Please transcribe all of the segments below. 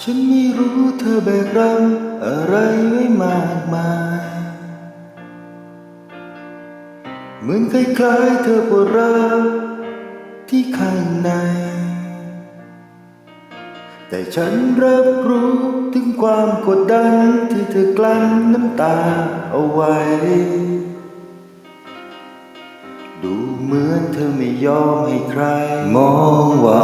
ฉันไม่รู้เธอแบกรับอะไรไว้มากมาย เหมือนคล้ายๆเธอปวดร้าวที่ข้างใน แต่ฉันรับรู้ถึงความกดดันที่เธอกลั้นน้ำตาเอาไว้ ดูเหมือนเธอไม่ยอมให้ใคร มองว่า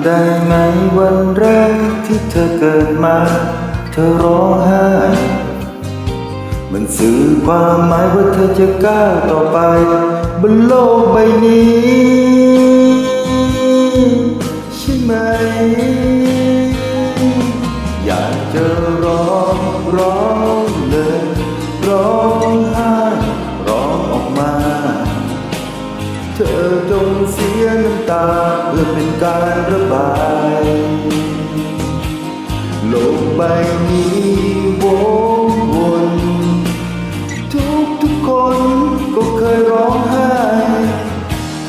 ำได้ไหมวันแรกที่เธอเกิดมา เธอร้องไห้ มันสื่อความหมายว่าเธอจะก้าวต่อไป บนโลกใบนี้ ใช่ไหม อยากจะร้องร้องเลย ร้องไห้ร้องออกมา เธอจงเสียน้ำตาเพื่อเการระบายโลกใบนี้วงวนทุกทุกคนก็เคยร้องไห้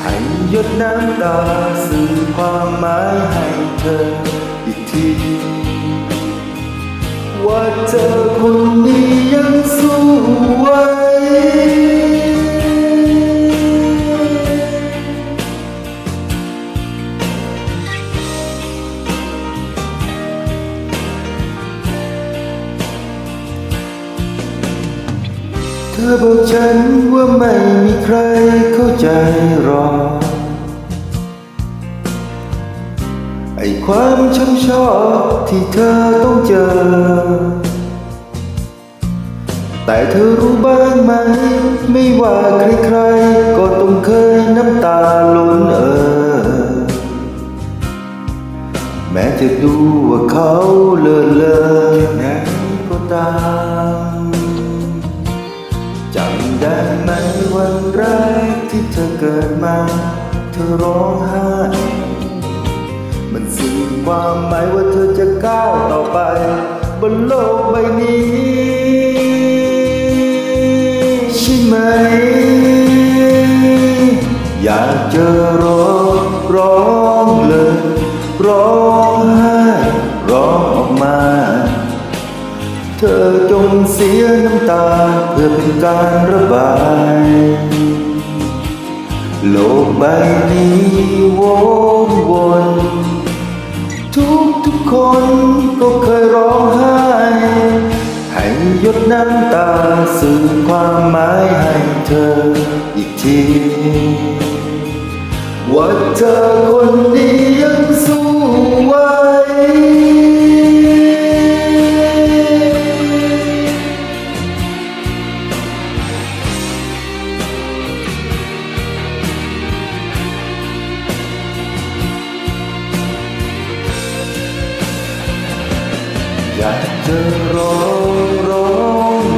ให้หยดน้ำตาสื่อความหมายให้เธออีกทีว่าเธอคนนี้ยังสู้ไหว ธอบอกฉันว่าไม่มีใครเข้าใจหรอกไอความช้ำชอกที่เธอต้องเจอ แต่เธอรู้บ้างไหม ไม่ว่าใครๆ ก็ต้องเคยน้ำตาล้นเออ แม้จะดูว่าเขาเลิศเลอแค่ไหนก็ตาม วันแรกที่เธอเกิดมา เธอร้องไห้ มันสื่อความหมายว่าเธอจะก้าวต่อไป บนโลกใบนี้ ใช่ไหม อยากเจะร้องร้องเลยร้อง เธอจงเสียน้ำตาเพื่อเป็นการระบาย โลกใบนี้วงวน ทุกทุกคนก็เคยร้องไห้ ให้หยดน้ำตาสื่อความหมายให้เธออีกทีว่าเธอคนนี้ยังสู้วอยา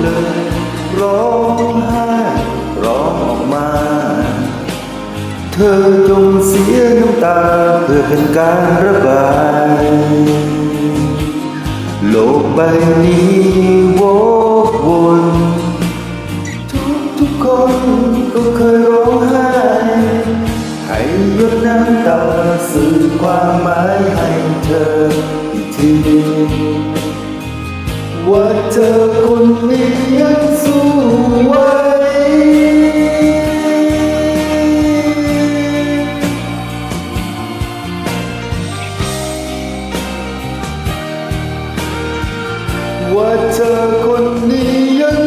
เลยร้องไห้ร้องออกมาเธอจงเสียน้ำตาเพื่อเป็นการระบาย โลกใบนี้วกวนทุกทุกคนก็เคยร้องไห้ให้หยดน้ำตาสื่อความหมายให้เธออีกที ว่าเธอคนนี้ยังสู้ไว้ว่าเธอคนนี้ยัง